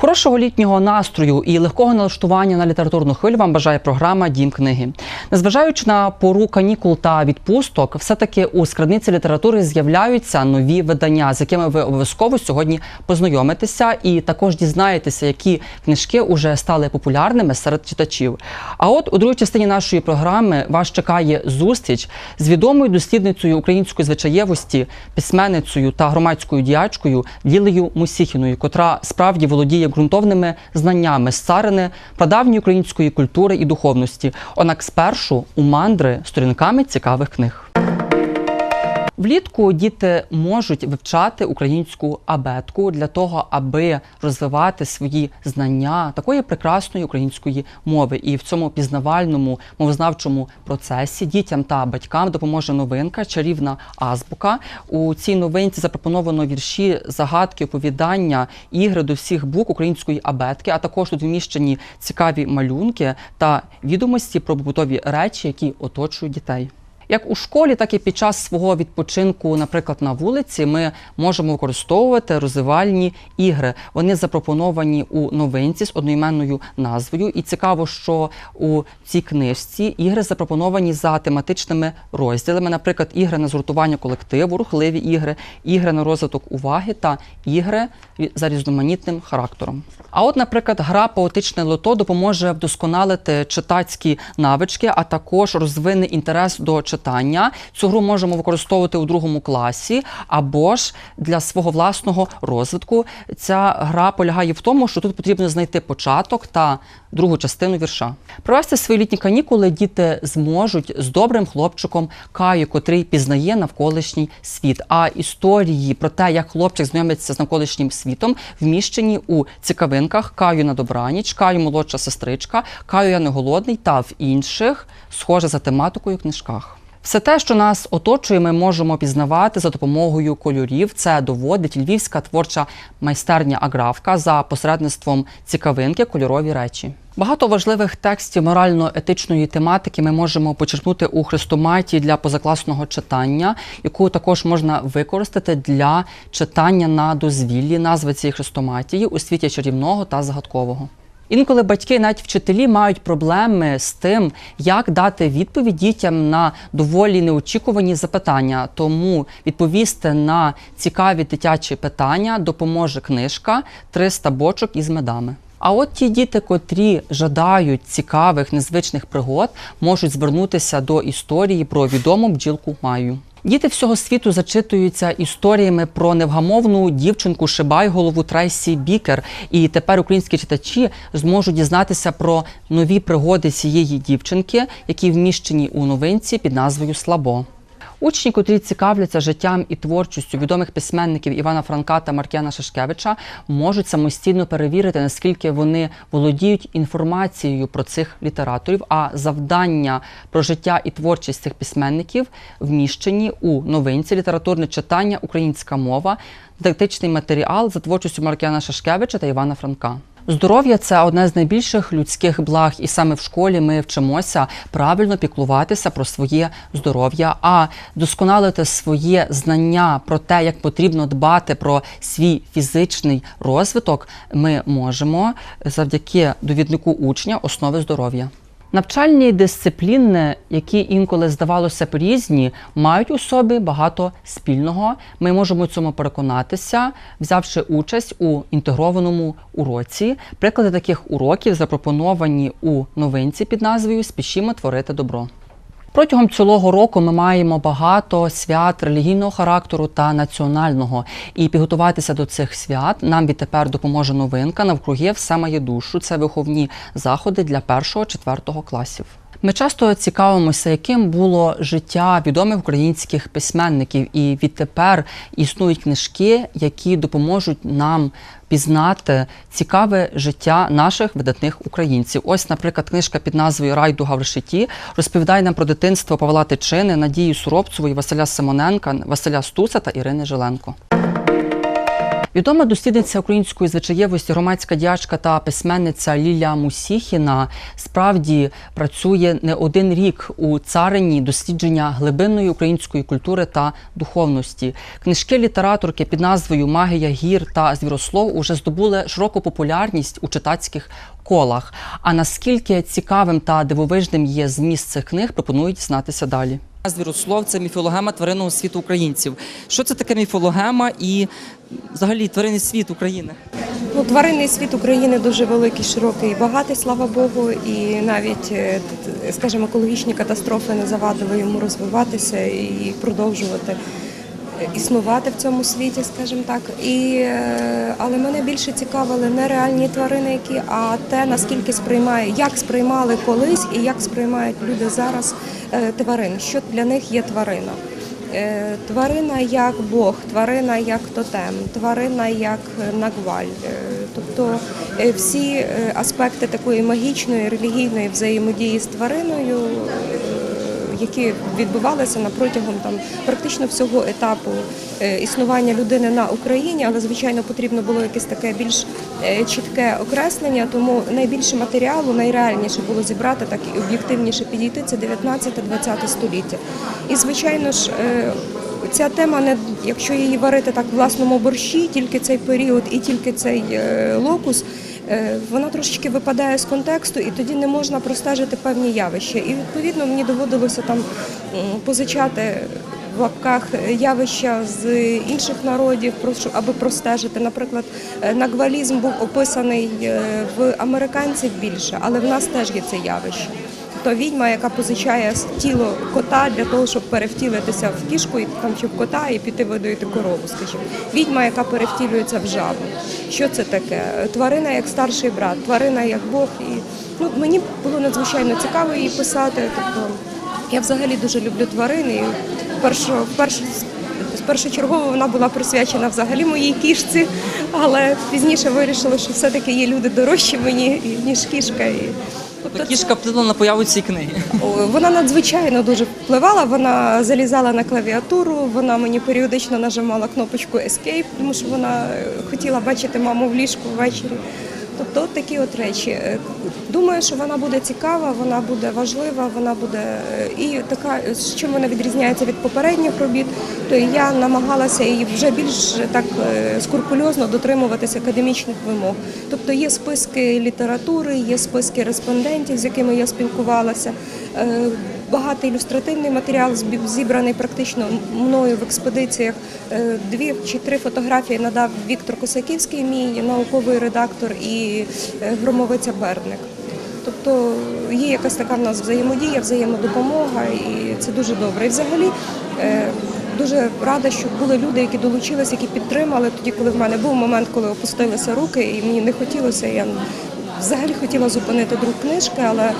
Хорошого літнього настрою і легкого налаштування на літературну хвилю вам бажає програма Дім книги. Незважаючи на пору канікул та відпусток, все-таки у скарбниці літератури з'являються нові видання, з якими ви обов'язково сьогодні познайомитеся, і також дізнаєтеся, які книжки вже стали популярними серед читачів. А от у другій частині нашої програми вас чекає зустріч з відомою дослідницею української звичаєвості, письменницею та громадською діячкою Лілею Мусіхіною, котра справді володіє ґрунтовними знаннями з царини, прадавньої української культури і духовності. Однак спершу у мандри сторінками цікавих книг. Влітку діти можуть вивчати українську абетку для того, аби розвивати свої знання такої прекрасної української мови. І в цьому пізнавальному мовознавчому процесі дітям та батькам допоможе новинка чарівна азбука. У цій новинці запропоновано вірші, загадки, оповідання, ігри до всіх букв української абетки, а також тут вміщені цікаві малюнки та відомості про побутові речі, які оточують дітей. Як у школі, так і під час свого відпочинку, наприклад, на вулиці, ми можемо використовувати розвивальні ігри. Вони запропоновані у новинці з одноіменною назвою. І цікаво, що у цій книжці ігри запропоновані за тематичними розділами, наприклад, ігри на згуртування колективу, рухливі ігри, ігри на розвиток уваги та ігри за різноманітним характером. А от, наприклад, гра поетичне лото допоможе вдосконалити читацькі навички, а також розвине інтерес до читання. Цю гру можемо використовувати у другому класі або ж для свого власного розвитку. Ця гра полягає в тому, що тут потрібно знайти початок та другу частину вірша. Провести свої літні канікули діти зможуть з добрим хлопчиком Каю, котрий пізнає навколишній світ. А історії про те, як хлопчик знайомиться з навколишнім світом, вміщені у цікавинках Каю на добраніч, Каю молодша сестричка, Каю я не голодний та в інших, схоже за тематикою книжках. Все те, що нас оточує, ми можемо пізнавати за допомогою кольорів. Це доводить львівська творча майстерня Аграфка за посередництвом цікавинки кольорові речі. Багато важливих текстів морально-етичної тематики ми можемо почерпнути у хрестоматі для позакласного читання, яку також можна використати для читання на дозвіллі. Назви цієї хрестоматії у світі чарівного та загадкового. Інколи батьки, навіть вчителі, мають проблеми з тим, як дати відповідь дітям на доволі неочікувані запитання. Тому відповісти на цікаві дитячі питання допоможе книжка «300 бочок із медами. А от ті діти, котрі жадають цікавих незвичних пригод, можуть звернутися до історії про відому бджілку Маю. Діти всього світу зачитуються історіями про невгамовну дівчинку Шибайголову Трайсі Бікер. І тепер українські читачі зможуть дізнатися про нові пригоди цієї дівчинки, які вміщені у новинці під назвою Слабо. Учні, котрі цікавляться життям і творчістю відомих письменників Івана Франка та Маркіяна Шашкевича, можуть самостійно перевірити, наскільки вони володіють інформацією про цих літераторів. А завдання про життя і творчість цих письменників вміщені у новинці літературне читання Українська мова, дидактичний матеріал за творчістю Маркіяна Шашкевича та Івана Франка. Здоров'я це одне з найбільших людських благ, і саме в школі ми вчимося правильно піклуватися про своє здоров'я, а досконалити своє знання про те, як потрібно дбати про свій фізичний розвиток, ми можемо завдяки довіднику учня основи здоров'я. Навчальні дисципліни, які інколи здавалося б різні, мають у собі багато спільного. Ми можемо цьому переконатися, взявши участь у інтегрованому уроці. Приклади таких уроків запропоновані у новинці під назвою Спішімо творити добро. Протягом цілого року ми маємо багато свят релігійного характеру та національного. І підготуватися до цих свят нам відтепер допоможе новинка навкруги все має душу. Це виховні заходи для першого-четвертого класів. Ми часто цікавимося, яким було життя відомих українських письменників, і відтепер існують книжки, які допоможуть нам пізнати цікаве життя наших видатних українців. Ось, наприклад, книжка під назвою Райдуга в решеті розповідає нам про дитинство Павла Тичини, Надії Суробцевої, Василя Симоненка, Василя Стуса та Ірини Жиленко. Відома дослідниця української звичаєвості, громадська діячка та письменниця Лілія Мусіхіна справді працює не один рік у царині дослідження глибинної української культури та духовності. Книжки літераторки під назвою Магія гір та звірослов уже здобули широку популярність у читацьких колах. А наскільки цікавим та дивовижним є зміст цих книг, пропонують знатися далі. Звірослов це міфологема тваринного світу українців. Що це таке міфологема і взагалі тваринний світ України? Ну, тваринний світ України дуже великий, широкий і багатий, слава Богу, і навіть, е, скажімо, екологічні катастрофи не завадили йому розвиватися і продовжувати існувати в цьому світі, скажімо так. І, е, але мене більше цікавили не реальні тварини, які, а те, наскільки сприймає, як сприймали колись і як сприймають люди зараз е, тварин, що для них є тварина. Е, Тварина як Бог, тварина як тотем, тварина як нагваль. Тобто всі аспекти такої магічної, релігійної взаємодії з твариною, які відбувалися на протягом там практично всього етапу е, існування людини на Україні, але звичайно потрібно було якесь таке більш е, чітке окреслення. Тому найбільше матеріалу, найреальніше було зібрати, так і об'єктивніше підійти. Це 19-20 століття. І звичайно ж. е, Ця тема не якщо її варити так в власному борщі, тільки цей період і тільки цей локус, вона трошечки випадає з контексту, і тоді не можна простежити певні явища. І відповідно мені доводилося там позичати в лапках явища з інших народів, аби простежити. Наприклад, е, нагвалізм був описаний е, в американців більше, але в нас теж є це явище. То відьма, яка позичає тіло кота для того, щоб перевтілитися в кішку і там чи кота і піти видоїти корову, скажімо. Відьма, яка перевтілюється в жабу. Що це таке? Тварина як старший брат, тварина як Бог. І ну мені було надзвичайно цікаво її писати. Тобто я взагалі дуже люблю тварин і першо, перш, першочергово вона була присвячена взагалі моїй кішці, але пізніше вирішила, що все-таки є люди дорожчі мені, ніж кішка. І, Тобто кішка вплинула на появу цієї книги. Вона надзвичайно дуже впливала. Вона залізала на клавіатуру. Вона мені періодично нажимала кнопочку Escape, тому що вона е, хотіла бачити маму в ліжку ввечері. Тобто, от такі от речі. Е, Думаю, що вона буде цікава, вона буде важлива, вона буде е, і така, е, з чим вона відрізняється від попередніх робіт, то я намагалася її вже більш так скрупульозно дотримуватися академічних вимог. Тобто є списки літератури, є списки респондентів, з якими я спілкувалася. Багатий ілюстративний матеріал зібраний практично мною в експедиціях. Е, Дві чи три фотографії надав Віктор Косаківський, мій науковий редактор, і е, Громовиця Берник. Тобто є якась така в нас взаємодія, взаємодопомога, і це дуже добре. І взагалі е, дуже рада, що були люди, які долучилися, які підтримали. Тоді, коли в мене був момент, коли опустилися руки, і мені не хотілося. Я взагалі хотіла зупинити друк книжки, але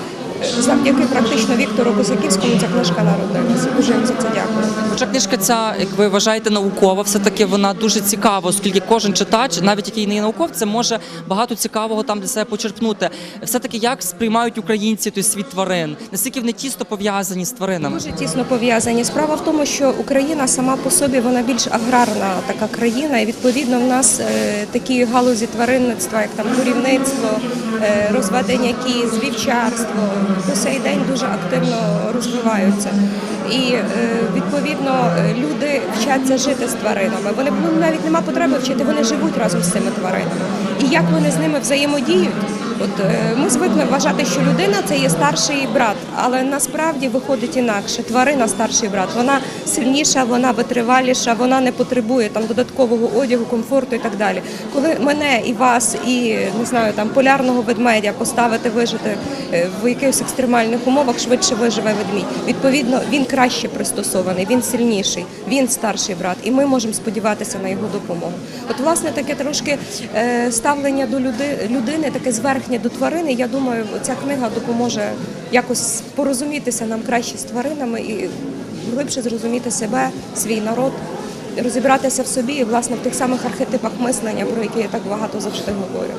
завдяки практично Віктору Косаківському ця книжка народилася. Дуже їм за це дякую. Хоча книжка ця, як ви вважаєте, наукова, все-таки вона дуже цікава, оскільки кожен читач, навіть який не є науковцем, може багато цікавого там для себе почерпнути. Все-таки як сприймають українці той світ тварин, наскільки вони тісно пов'язані з тваринами? Дуже тісно пов'язані. Справа в тому, що Україна сама по собі вона більш аграрна така країна, і відповідно в нас е, такі галузі тваринництва, як там курівництво, е, розведення кіз, вівчарство, по сей день дуже активно розвиваються. І е, відповідно люди вчаться жити з тваринами. Вони ну, навіть нема потреби вчити, вони живуть разом з цими тваринами. І як вони з ними взаємодіють? От е, ми звикли вважати, що людина це є старший брат, але насправді виходить інакше. Тварина старший брат. Вона сильніша, вона витриваліша, вона не потребує там додаткового одягу, комфорту і так далі. Коли мене і вас, і не знаю, там полярного ведмедя поставити вижити е, в якихось екстремальних умовах, швидше виживе ведмідь. Відповідно, він краще пристосований, він сильніший, він старший брат, і ми можемо сподіватися на його допомогу. От, власне, таке трошки е, ставлення до люди, людини, таке зверхнє до тварини. Я думаю, ця книга допоможе якось порозумітися нам краще з тваринами і глибше зрозуміти себе, свій народ розібратися в собі і власне в тих самих архетипах мислення, про які я так багато завжди говорю.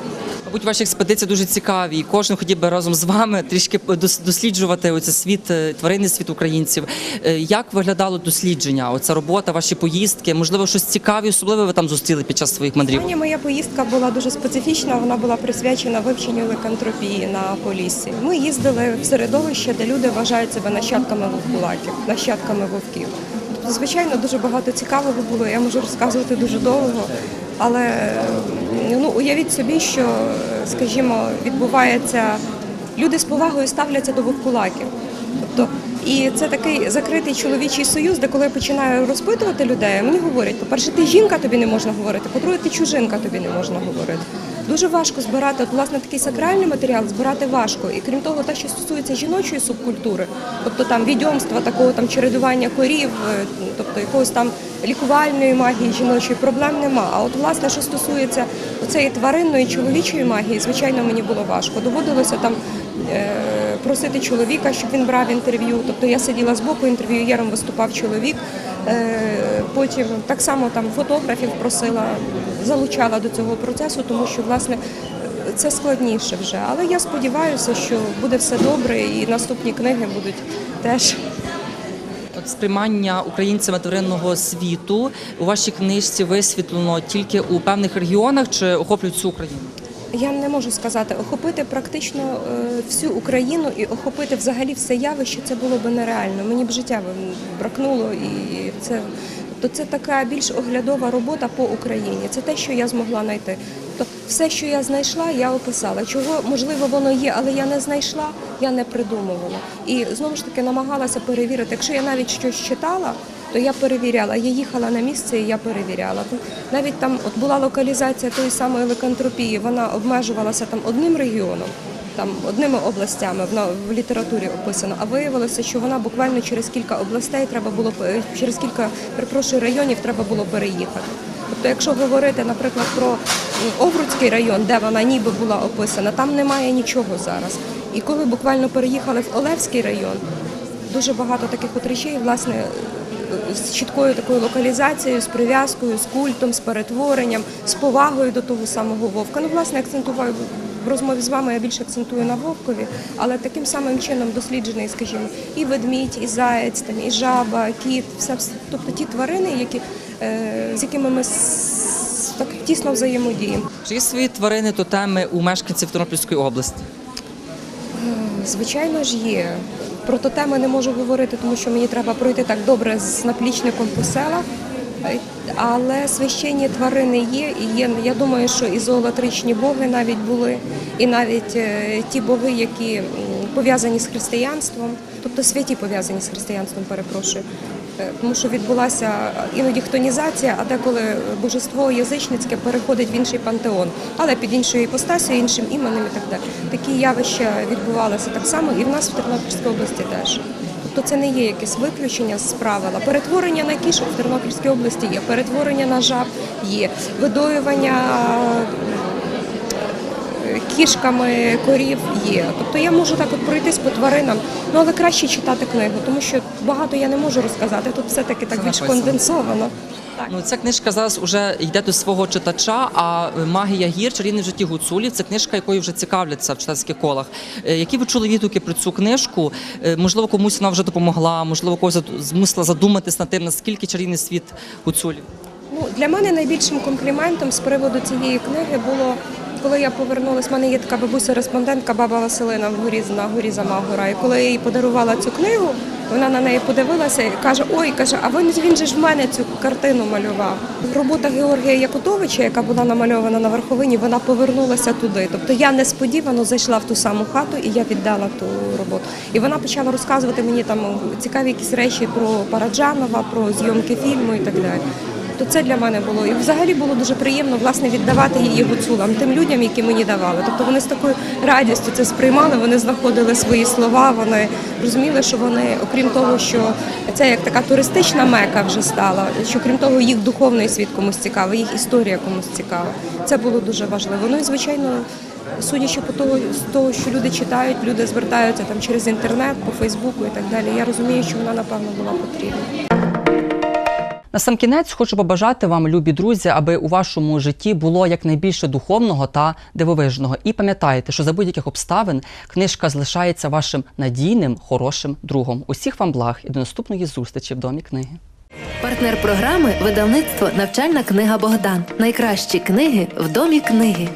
Мабуть, ваші експедиції дуже цікаві, і кожен хотів би разом з вами трішки дос- досліджувати оце світ, е, тваринний світ українців. Е, Як виглядало дослідження? Оця робота, ваші поїздки? Можливо, щось цікаве, особливе ви там зустріли під час своїх мандрів? Остання моя поїздка була дуже специфічна. Вона була присвячена вивченню ликантропії на Поліссі. Ми їздили в середовище, де люди вважають себе нащадками вовкулаків, нащадками вовків. Тобто, звичайно, дуже багато цікавого було. Я можу розказувати дуже довго. Але ну уявіть собі, що, скажімо, відбувається люди з повагою ставляться до вовкулаків. Тобто, і це такий закритий чоловічий союз, де коли я починаю розпитувати людей, мені говорять, по-перше, ти жінка, тобі не можна говорити, по-друге, ти чужинка, тобі не можна говорити. Дуже важко збирати, от, власне, такий сакральний матеріал збирати важко. І крім того, те, що стосується жіночої субкультури, тобто там відьомства, такого там чередування корів, е, тобто якогось там лікувальної магії жіночої проблем нема. А от власне, що стосується цієї тваринної чоловічої магії, звичайно, мені було важко. Доводилося там е, просити чоловіка, щоб він брав інтерв'ю. Тобто я сиділа з боку, інтерв'юєром виступав чоловік. Е, Потім так само там фотографів просила, залучала до цього процесу, тому що власне це складніше вже. Але я сподіваюся, що буде все добре, і наступні книги будуть теж. От сприймання українцями тваринного світу у вашій книжці висвітлено тільки у певних регіонах чи охоплюють всю Україну? Я не можу сказати, охопити практично е, всю Україну і охопити взагалі все явище це було б нереально. Мені б життя бракнуло, і це тобто це така більш оглядова робота по Україні. Це те, що я змогла знайти. Тобто все, що я знайшла, я описала. Чого можливо воно є, але я не знайшла, я не придумувала. І знову ж таки намагалася перевірити. Якщо я навіть щось читала, то я перевіряла. Я їхала на місце і я перевіряла. Навіть там от була локалізація тої самої ликантропії, вона обмежувалася там одним регіоном. Там одними областями вона в літературі описано, а виявилося, що вона буквально через кілька областей треба було через кілька перепрошую районів треба було переїхати. Тобто, якщо говорити, наприклад, про Овруцький район, де вона ніби була описана, там немає нічого зараз. І коли буквально переїхали в Олевський район, дуже багато таких от речей, власне, з чіткою такою локалізацією, з прив'язкою, з культом, з перетворенням, з повагою до того самого вовка. Ну, власне, акцентуваю в розмові з вами, я більше акцентую на вовкові, але таким самим чином досліджений, скажімо, і ведмідь, і заєць, там, і жаба, кіт, все, тобто ті тварини, які, е, з якими ми так тісно взаємодіємо. Чи свої тварини тотеми у мешканців Тернопільської області? Звичайно ж є. Про тотеми не можу говорити, тому що мені треба пройти так добре з наплічником по селах. Е, Але священні тварини є, і є. Я думаю, що і зоолатричні боги навіть були, і навіть е, ті боги, які пов'язані з християнством, тобто святі пов'язані з християнством, перепрошую. Е, Тому що відбулася іноді хтонізація, а деколи божество язичницьке переходить в інший пантеон, але під іншою іпостасію, іншим іменем і так далі. Такі явища відбувалися так само і в нас в Тернопільській області теж. Тобто це не є якесь виключення з правила. Перетворення на кішок в Тернопільській області є, перетворення на жаб є, видоювання кішками корів є. Тобто я можу так от пройтись по тваринам, ну але краще читати книгу, тому що багато я не можу розказати. Тут все-таки так більш конденсовано. Так. Ну, ця книжка зараз вже йде до свого читача. А магія гір чарівне в житті гуцулів це книжка, якою вже цікавляться в читацьких колах. Е, Які ви чули відгуки про цю книжку? Е, Можливо, комусь вона вже допомогла, можливо, когось змусила задуматись над тим, наскільки чарівний світ гуцулів. Ну, для мене найбільшим компліментом з приводу цієї книги було, коли я повернулася, в мене є така бабуся-респондентка, баба Василина в горі на горі Замагора. І коли я їй подарувала цю книгу, вона на неї подивилася і каже: Ой, каже, а він, він же ж в мене цю картину малював. Робота Георгія Якутовича, яка була намальована на верховині, вона повернулася туди. Тобто я несподівано зайшла в ту саму хату і я віддала ту роботу. І вона почала розказувати мені там цікаві якісь речі про Параджанова, про зйомки фільму і так далі. То це для мене було і взагалі було дуже приємно власне віддавати її гуцулам, тим людям, які мені давали. Тобто вони з такою радістю це сприймали, вони знаходили свої слова, вони розуміли, що вони, окрім того, що це як така туристична мека вже стала, що крім того, їх духовний світ комусь цікавий, їх історія комусь цікава. Це було дуже важливо. Ну і звичайно. Судячи по того, з того, що люди читають, люди звертаються там через інтернет, по Фейсбуку і так далі. Я розумію, що вона напевно була потрібна. На сам кінець хочу побажати вам, любі друзі, аби у вашому житті було якнайбільше духовного та дивовижного. І пам'ятайте, що за будь-яких обставин книжка залишається вашим надійним, хорошим другом. Усіх вам благ і до наступної зустрічі в домі книги. Партнер програми видавництво Навчальна книга Богдан. Найкращі книги в домі книги.